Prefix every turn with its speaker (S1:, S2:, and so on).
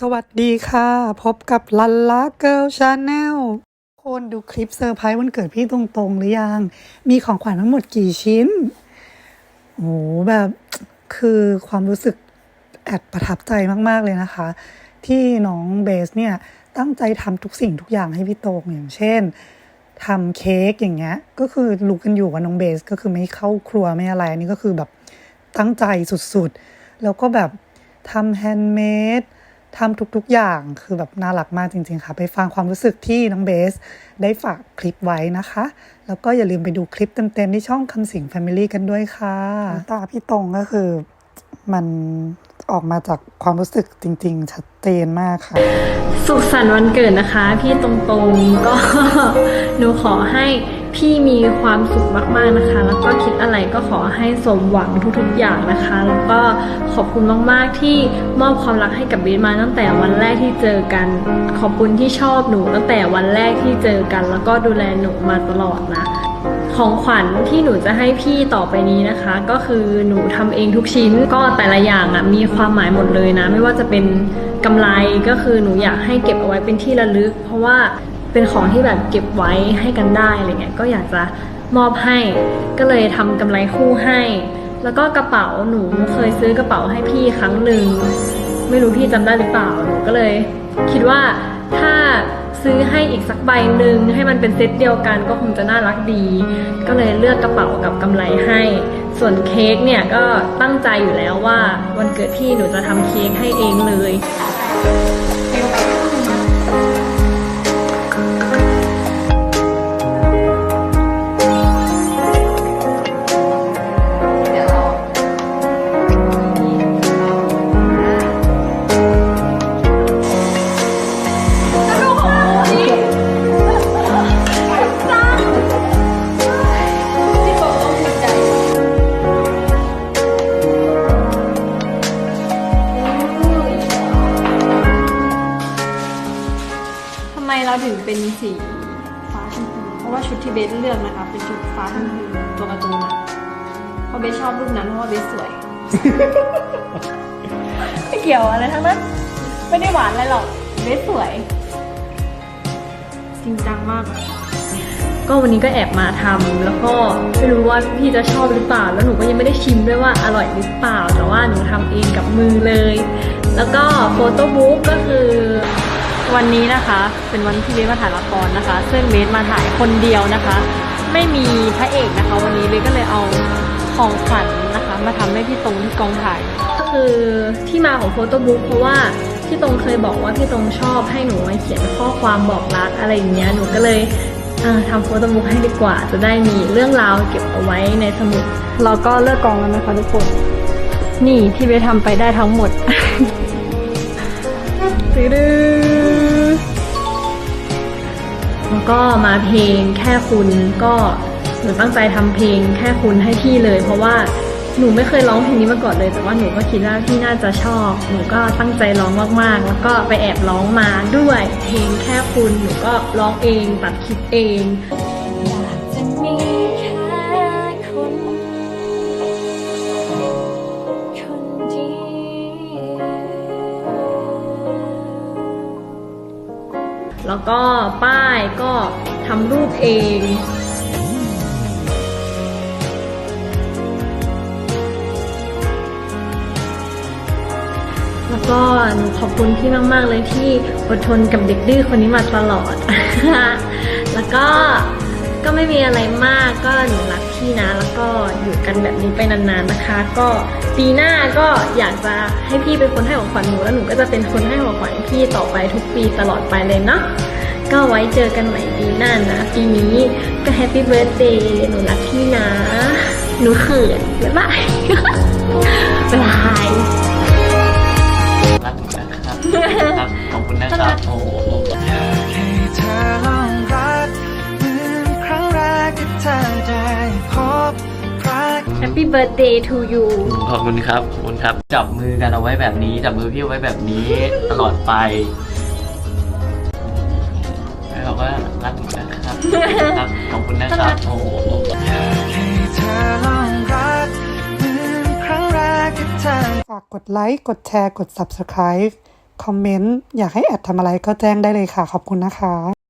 S1: สวัสดีค่ะ พบกับลันลาเกิลชาแนลคนดูคลิปเซอร์ไพรส์วันเกิดพี่ตรงๆ หรือยัง มีของขวัญทั้งหมดกี่ชิ้น โอ้โหแบบคือความรู้สึกแอบประทับใจมากๆเลยนะคะ ที่น้องเบสเนี่ย ตั้งใจทำทุกสิ่งทุกอย่างให้พี่โตงอย่างเช่นทำเค้กอย่างเงี้ย ก็คือรู้กันอยู่ว่าน้องเบสก็คือไม่เข้าครัวไม่อะไรอันนี้ก็คือแบบตั้งใจสุดๆ แล้วก็แบบทำแฮนด์เมด ทำทุกๆอย่างคือแบบน่ารักมากจริง ๆ ค่ะ ไปฟังความรู้สึกที่น้องเบส ได้ฝากคลิปไว้นะคะ แล้วก็อย่าลืมไปดูคลิปเต็มๆที่ช่องคำสิง Family กันด้วยค่ะตาพี่ตรงก็คือมัน ออกมาจากความรู้สึกจริง ๆ ชัดเจนมากค่ะ
S2: สุขสันต์วันเกิดนะคะ พี่ตรงๆก็หนูขอให้พี่มีความสุขมากๆนะคะ แล้วก็คิดอะไรก็ขอให้สมหวังทุกๆอย่างนะคะ แล้วก็ขอบคุณมากๆที่มอบความรักให้กับเบสมาตั้งแต่วันแรกที่เจอกัน ขอบคุณที่ชอบหนูตั้งแต่วันแรกที่เจอกัน แล้วก็ดูแลหนูมาตลอดนะ ของขวัญที่หนูจะให้พี่ต่อไปนี้นะคะ ก็คือหนูทำเองทุกชิ้นก็แต่ละอย่างอะมีความหมายหมดเลยนะ ไม่ว่าจะเป็นกำไรก็คือหนูอยากให้เก็บเอาไว้เป็นที่ระลึก เพราะว่าเป็นของที่แบบเก็บไว้ให้กันได้อะไรเงี้ยก็อยากจะมอบให้ ก็เลยทำกำไรคู่ให้ แล้วก็กระเป๋าหนูเคยซื้อกระเป๋าให้พี่ครั้งหนึ่งไม่รู้พี่จำได้หรือเปล่าหนูก็เลย คิดว่าถ้า ซื้อให้อีกสักใบหนึ่งให้มันเป็นเซตเดียวกันก็คงจะน่ารักดี ก็เลยเลือกกระเป๋ากับกำไรให้ ส่วนเค้กเนี่ยก็ตั้งใจอยู่แล้วว่าวันเกิดพี่หนูจะทำเค้กให้เองเลย เราถึงเป็นสีฟ้าชมพูเพราะว่าชุดที่เบสเลือกนะคะ เป็นชุดฟ้าชมพูตัวการ์ตูนอะเพราะเบสชอบรูปนั้นเพราะว่าเบสสวย ไม่เกี่ยวอะไรทั้งนั้น ไม่ได้หวานอะไรหรอกเบสสวย จริงจังมากอะก็วันนี้ก็แอบมาทำแล้วก็ไม่รู้ว่าพี่จะชอบหรือเปล่า แล้วหนูก็ยังไม่ได้ชิมด้วยว่าอร่อยหรือเปล่า แต่ว่าหนูทำเองกับมือเลย แล้วก็โฟโต้บุ๊กก็คือ วันนี้นะคะเป็นวันที่เบสมาถ่ายละครนะคะ ซึ่งเบสมาถ่ายคนเดียวนะคะ ไม่มีพระเอกนะคะ วันนี้เบสก็เลยเอาของขวัญนะคะ มาทำให้พี่ตรงที่กองถ่าย ก็คือที่มาของโฟโต้บุ๊กเพราะว่าพี่ตรงเคยบอกว่าพี่ตรงชอบให้หนูมาเขียนข้อความบอกรักอะไรอย่างเงี้ยหนูก็เลยเอ่อทำโฟโต้บุ๊กให้ดีกว่า จะได้มีเรื่องราวเก็บเอาไว้ในสมุดเราก็เลิกกองแล้วนะคะทุกคน นี่ที่เบสทำไปได้ทั้งหมดตื้อดื้อ แล้วก็มาเพลงแค่คุณก็หนูตั้งใจทำเพลงแค่คุณให้พี่เลย เพราะว่าหนูไม่เคยร้องเพลงนี้มาก่อนเลย แต่ว่าหนูก็คิดว่าพี่น่าจะชอบ หนูก็ตั้งใจร้องมากๆ แล้วก็ไปแอบร้องมาด้วยเพลงแค่คุณหนูก็ร้องเองตัดคลิปเอง
S3: จะมีแค่คนคนเดียว
S2: แล้วก็ป้าย ก็ทำรูปเองแล้วก็หนูขอบคุณพี่มาก ๆ เลยที่อดทนกับเด็กดื้อคนนี้มาตลอด แล้วก็ก็ไม่มีอะไรมากก็หนูรักพี่นะ แล้วก็อยู่กันแบบนี้ไปนาน ๆนะคะ ก็ปีหน้าก็อยากจะให้พี่เป็นคนให้ของขวัญหนูแล้วหนูก็จะเป็นคนให้ของขวัญพี่ต่อไปทุกปีตลอดไปเลยเนาะ ก็ไว้เจอกันใหม่ปีหน้านะ ปีนี้ก็แฮปปี้เบิร์ a เดย์หนูรักพี่นะ หนูเขินบ๊ายบายบ๊ายบาย
S4: รักนะครับครับขอบคุณนะครับโอ้โห
S5: อยากให้เธอลองรักเหมือนครั้งแรกที่เธอได้พบรัก
S2: Happy birthday to you
S4: ขอบคุณครับ ขอบคุณครับ จับมือกันเอาไว้แบบนี้ จับมือพี่เอาไว้แบบนี้ตลอดไป ราก็รักนะครับครับขอบคุณนะครับโอ้โห
S1: ฝากกดไลค์ กดแชร์ กด Subscribe คอมเมนต์ อยากให้แอดทำอะไรก็แจ้งได้เลยค่ะ ขอบคุณนะคะ